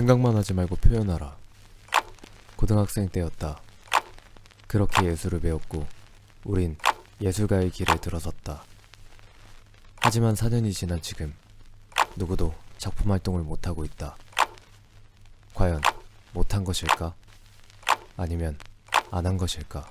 생각만 하지 말고 표현하라. 고등학생 때였다. 그렇게 예술을 배웠고, 우린 예술가의 길에 들어섰다. 하지만 4년이 지난 지금, 누구도 작품 활동을 못하고 있다. 과연 못한 것일까? 아니면 안 한 것일까?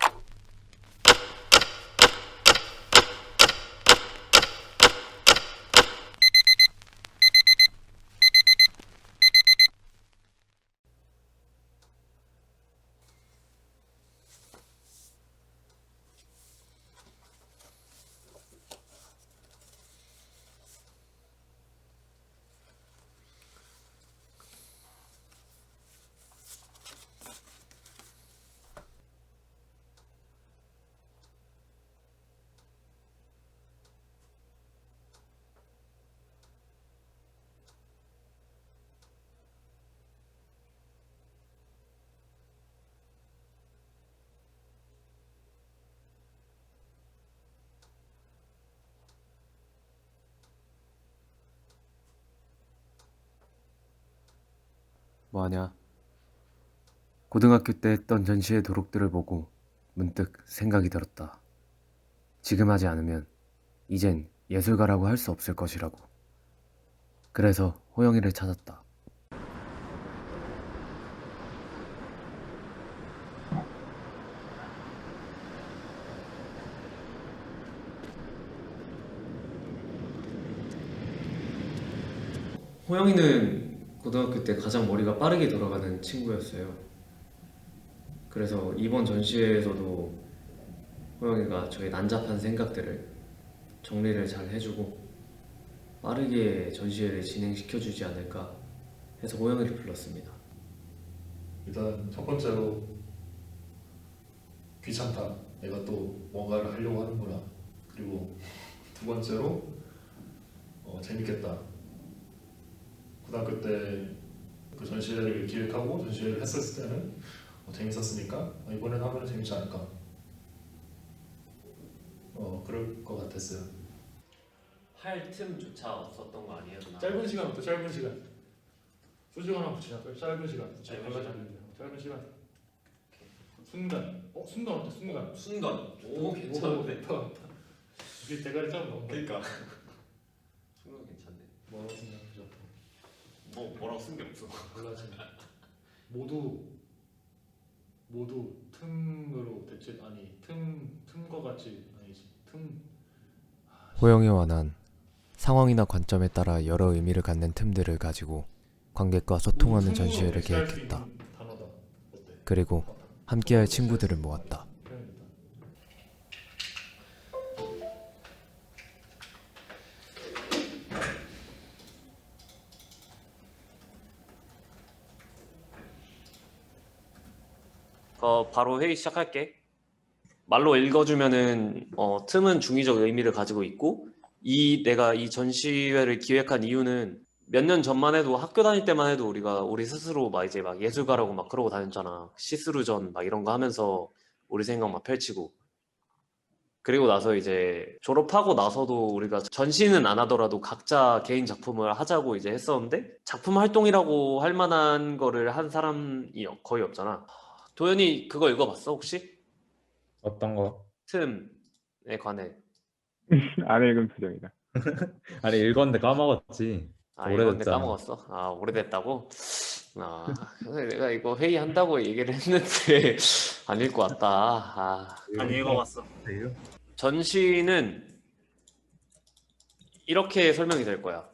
뭐하냐? 고등학교 때 했던 전시회 도록들을 보고 문득 생각이 들었다. 지금 하지 않으면 이젠 예술가라고 할 수 없을 것이라고. 그래서 호영이를 찾았다. 호영이는 고등학교 때 가장 머리가 빠르게 돌아가는 친구였어요. 그래서 이번 전시회에서도 호영이가 저의 난잡한 생각들을 정리를 잘 해주고 빠르게 전시회를 진행시켜주지 않을까 해서 호영이를 불렀습니다. 일단 첫 번째로 귀찮다. 내가 또 뭔가를 하려고 하는구나. 그리고 두 번째로 어, 재밌겠다. 고등학교 때 그 전시회를 기획하고 전시회를 했었을 때는 어, 재밌었으니까 어, 이번에는 하면 재밌지 않을까. 어 그럴 것 같았어요. 할 틈조차 없었던 거 아니에요? 누나? 짧은 시간 어때? 짧은 시간. 소주 하나 붙이자. 짧은 시간. 짧은 발라주면 돼요. 짧은 시간. 순간. 어 순간 어때? 순간. 순간 오 괜찮은데. 이게 대가리 짱 넘어. 그러니까 순간 괜찮네 뭐라고 뭐 뭐라고 쓴 게 없어 몰라지. 모두 모두 틈으로 대체 아니 틈 틈과 같이 아니지 틈 호영이와 난 상황이나 관점에 따라 여러 의미를 갖는 틈들을 가지고 관객과 소통하는 전시회를 계획했다. 있는 단어다. 어때? 그리고 함께할 친구들을 모았다. 어 바로 회의 시작할게. 말로 읽어주면은 어, 틈은 중의적 의미를 가지고 있고 이 내가 이 전시회를 기획한 이유는 몇 년 전만 해도 학교 다닐 때만 해도 우리가 우리 스스로 막 이제 막 예술가라고 막 그러고 다녔잖아. 시스루전 막 이런 거 하면서 우리 생각 막 펼치고. 그리고 나서 이제 졸업하고 나서도 우리가 전시는 안 하더라도 각자 개인 작품을 하자고 이제 했었는데 작품 활동이라고 할 만한 거를 한 사람이 거의 없잖아. 도현이 그거 읽어봤어 혹시? 어떤 거? 틈에 관해. 안 읽은 표정이다. 아니 읽었는데 까먹었지. 아 이건데 오래됐잖아. 까먹었어. 아 오래됐다고? 아 그래서 내가 이거 회의한다고 얘기를 했는데 안 읽고 왔다. 아 안 읽어봤어. 전시는 이렇게 설명이 될 거야.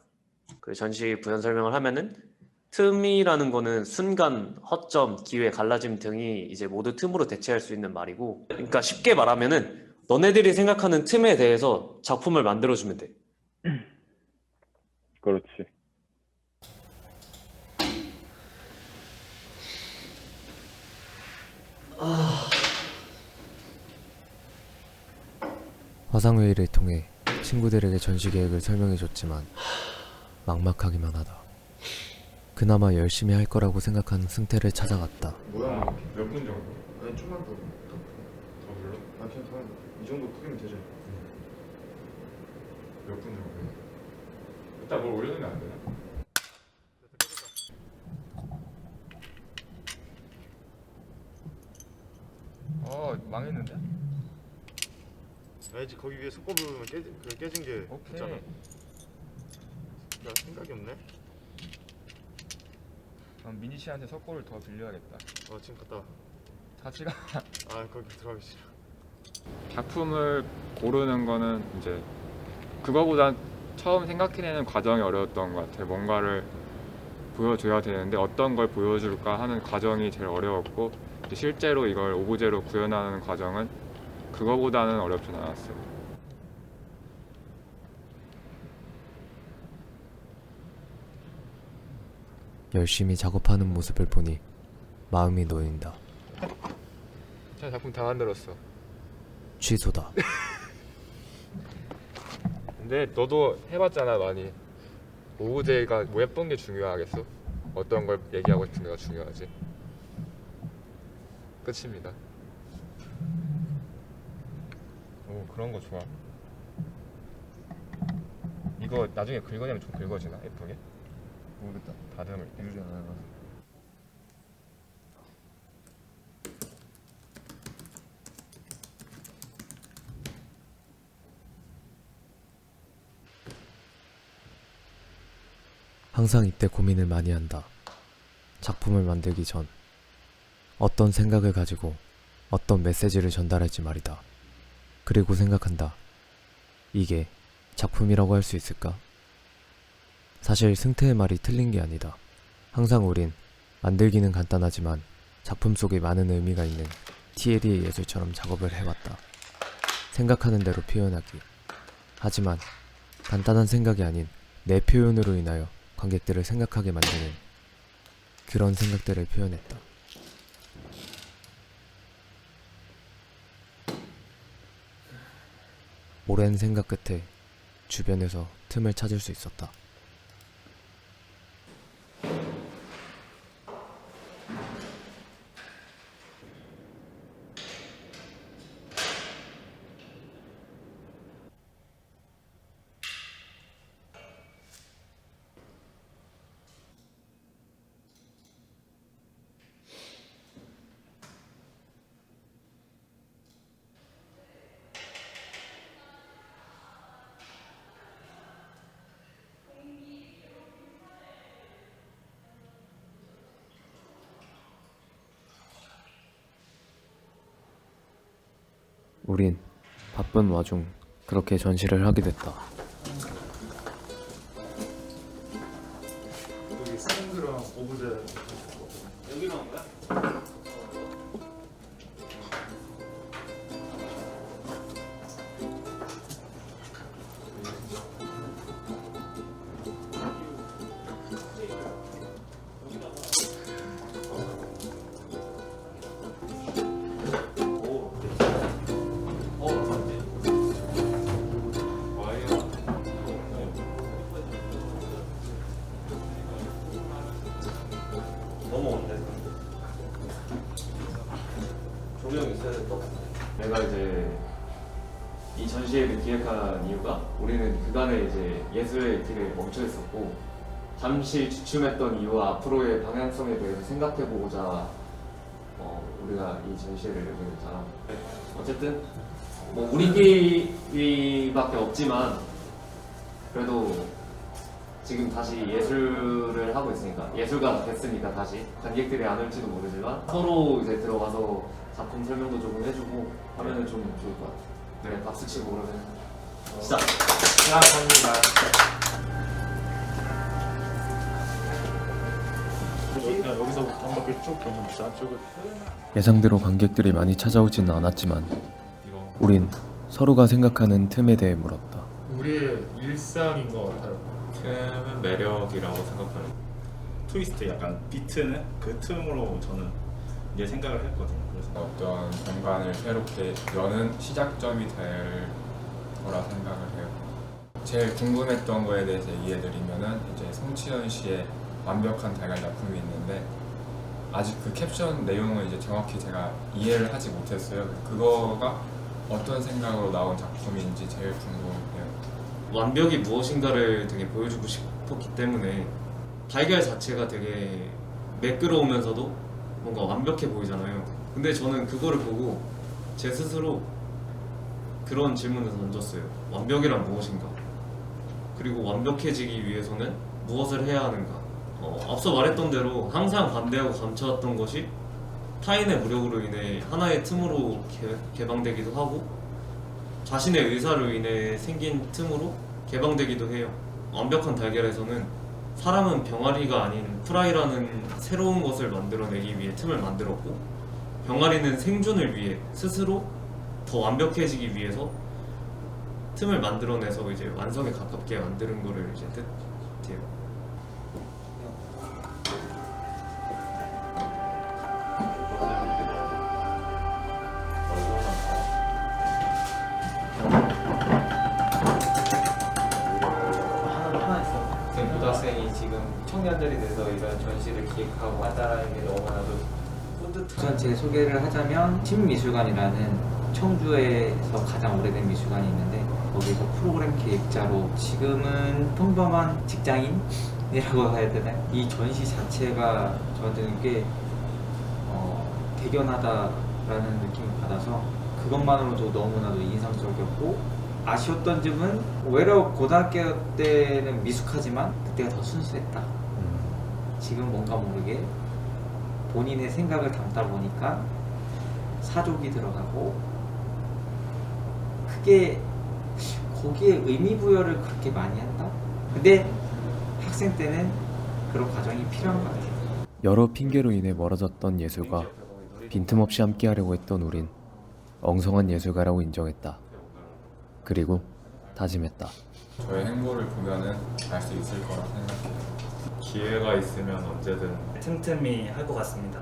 그 전시 부연 설명을 하면은 틈이라는 거는 순간, 허점, 기회, 갈라짐 등이 이제 모두 틈으로 대체할 수 있는 말이고, 그러니까 쉽게 말하면은 너네들이 생각하는 틈에 대해서 작품을 만들어주면 돼. 그렇지. 화상회의를 통해 친구들에게 전시 계획을 설명해줬지만 막막하기만 하다. 그나마 열심히 할 거라고 생각하는 승태를 찾아갔다. 뭐야? 몇 분 정도? 아니 좀만 더. 더 불러? 아 그냥 더이 정도 크기면 되죠. 음. 몇분 정도? 일단 뭘 올려놓으면 안 되나? 어 망했는데? 아니지 거기 위에 속고 부르면 깨진 그 깨진 게 오케이. 있잖아. 나 생각이 없네. 그럼 미니 씨한테 석고를 더 빌려야겠다. 어 지금 갔다. 와. 같이 가. 아 거기 들어가기 싫어. 작품을 고르는 거는 이제 그거보다 처음 생각해내는 과정이 어려웠던 것 같아요. 뭔가를 보여줘야 되는데 어떤 걸 보여줄까 하는 과정이 제일 어려웠고 이제 실제로 이걸 오브제로 구현하는 과정은 그거보다는 어렵진 않았어요. 열심히 작업하는 모습을 보니 마음이 놓인다. 자 작품 다 만들었어. 취소다. 근데 너도 해봤잖아 많이. 오브제가 뭐 예쁜 게 중요하겠어? 어떤 걸 얘기하고 싶은가 중요하지. 끝입니다. 오 그런 거 좋아. 이거 나중에 긁어내면 좀 긁어지나 예쁘게? 모르겠다. 유지 안 해놔서. 항상 이때 고민을 많이 한다. 작품을 만들기 전 어떤 생각을 가지고 어떤 메시지를 전달할지 말이다. 그리고 생각한다. 이게 작품이라고 할 수 있을까? 사실 승태의 말이 틀린 게 아니다. 항상 우린 만들기는 간단하지만 작품 속에 많은 의미가 있는 티에리의 예술처럼 작업을 해왔다. 생각하는 대로 표현하기. 하지만 간단한 생각이 아닌 내 표현으로 인하여 관객들을 생각하게 만드는 그런 생각들을 표현했다. 오랜 생각 끝에 주변에서 틈을 찾을 수 있었다. 우린 바쁜 와중 그렇게 전시를 하게 됐다. 이 전시회를 기획한 이유가 우리는 그간에 이제 예술의 길에 멈춰 있었고 잠시 주춤했던 이유와 앞으로의 방향성에 대해서 생각해보고자 어, 우리가 이 전시회를 열게 됐잖아. 어쨌든 뭐 우리끼리밖에 없지만 그래도 지금 다시 예술을 하고 있으니까 예술가 됐으니까 다시 관객들이 안 올지도 모르지만 서로 이제 들어가서 작품 설명도 조금 해주고 하면은 좀 좋을 것 같아. 그 래 박수 치고 시작. 여기서부터 한 바퀴 쭉 돌면서 안쪽을 예상대로 관객들이 많이 찾아오지는 않았지만 우린 서로가 생각하는 틈에 대해 물었다. 우리의 일상인 것 같아요. 틈은 매력이라고 생각하는 트위스트 약간 비트는 그 틈으로 저는 이제 생각을 했거든요. 그래서 어떤 공간을 새롭게 여는 시작점이 될 거라 생각을 해요. 제일 궁금했던 거에 대해서 이해드리면은 이제 송치현 씨의 완벽한 달걀 작품이 있는데 아직 그 캡션 내용을 이제 정확히 제가 이해를 하지 못했어요. 그거가 어떤 생각으로 나온 작품인지 제일 궁금해요. 완벽이 무엇인가를 되게 보여주고 싶었기 때문에 달걀 자체가 되게 매끄러우면서도 뭔가 완벽해 보이잖아요. 근데 저는 그거를 보고 제 스스로 그런 질문을 던졌어요. 완벽이란 무엇인가? 그리고 완벽해지기 위해서는 무엇을 해야 하는가? 어, 앞서 말했던 대로 항상 반대하고 감춰왔던 것이 타인의 무력으로 인해 하나의 틈으로 개, 개방되기도 하고 자신의 의사로 인해 생긴 틈으로 개방되기도 해요. 완벽한 달걀에서는 사람은 병아리가 아닌 프라이라는 새로운 것을 만들어내기 위해 틈을 만들었고 병아리는 생존을 위해 스스로 더 완벽해지기 위해서 틈을 만들어내서 이제 완성에 가깝게 만드는 거를 이제 뜻해요. 청년들이 돼서 이런 전시를 기획하고 왔다라는 게 너무나도 뿌듯한 우선 제 소개를 하자면 신미술관이라는 청주에서 가장 오래된 미술관이 있는데 거기서 프로그램 기획자로 지금은 평범한 직장인이라고 해야 되나요? 이 전시 자체가 저한테는 꽤 어, 대견하다라는 느낌을 받아서 그것만으로도 너무나도 인상적이었고 아쉬웠던 점은 오히려 고등학교 때는 미숙하지만 그때가 더 순수했다. 지금 뭔가 모르게 본인의 생각을 담다 보니까 사족이 들어가고 크게 거기에 의미 부여를 그렇게 많이 한다? 근데 학생 때는 그런 과정이 필요한 것 같아요. 여러 핑계로 인해 멀어졌던 예술과 빈틈없이 함께하려고 했던 우린 엉성한 예술가라고 인정했다. 그리고 다짐했다. 저의 행보를 보면은 알 수 있을 거라 생각해요. 기회가 있으면 언제든 틈틈이 할 것 같습니다.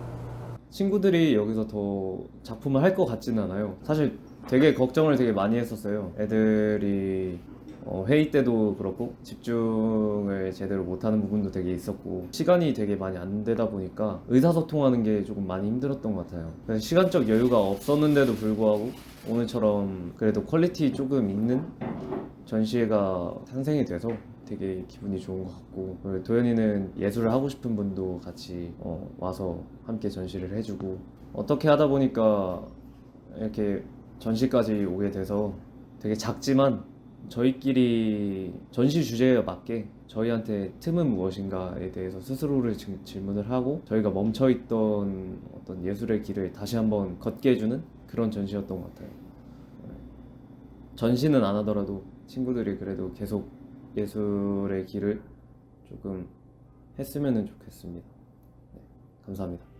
친구들이 여기서 더 작품을 할 것 같지는 않아요. 사실 되게 걱정을 되게 많이 했었어요. 애들이 어, 회의 때도 그렇고 집중을 제대로 못하는 부분도 되게 있었고 시간이 되게 많이 안 되다 보니까 의사소통하는 게 조금 많이 힘들었던 것 같아요. 그래서 시간적 여유가 없었는데도 불구하고 오늘처럼 그래도 퀄리티 조금 있는 전시회가 탄생이 돼서 되게 기분이 좋은 것 같고 도현이는 예술을 하고 싶은 분도 같이 어, 와서 함께 전시를 해주고 어떻게 하다 보니까 이렇게 전시까지 오게 돼서 되게 작지만 저희끼리 전시 주제에 맞게 저희한테 틈은 무엇인가에 대해서 스스로를 질- 질문을 하고 저희가 멈춰있던 어떤 예술의 길을 다시 한번 걷게 해주는 그런 전시였던 것 같아요. 네. 전시는 안 하더라도 친구들이 그래도 계속 예술의 길을 조금 했으면 좋겠습니다. 네, 감사합니다.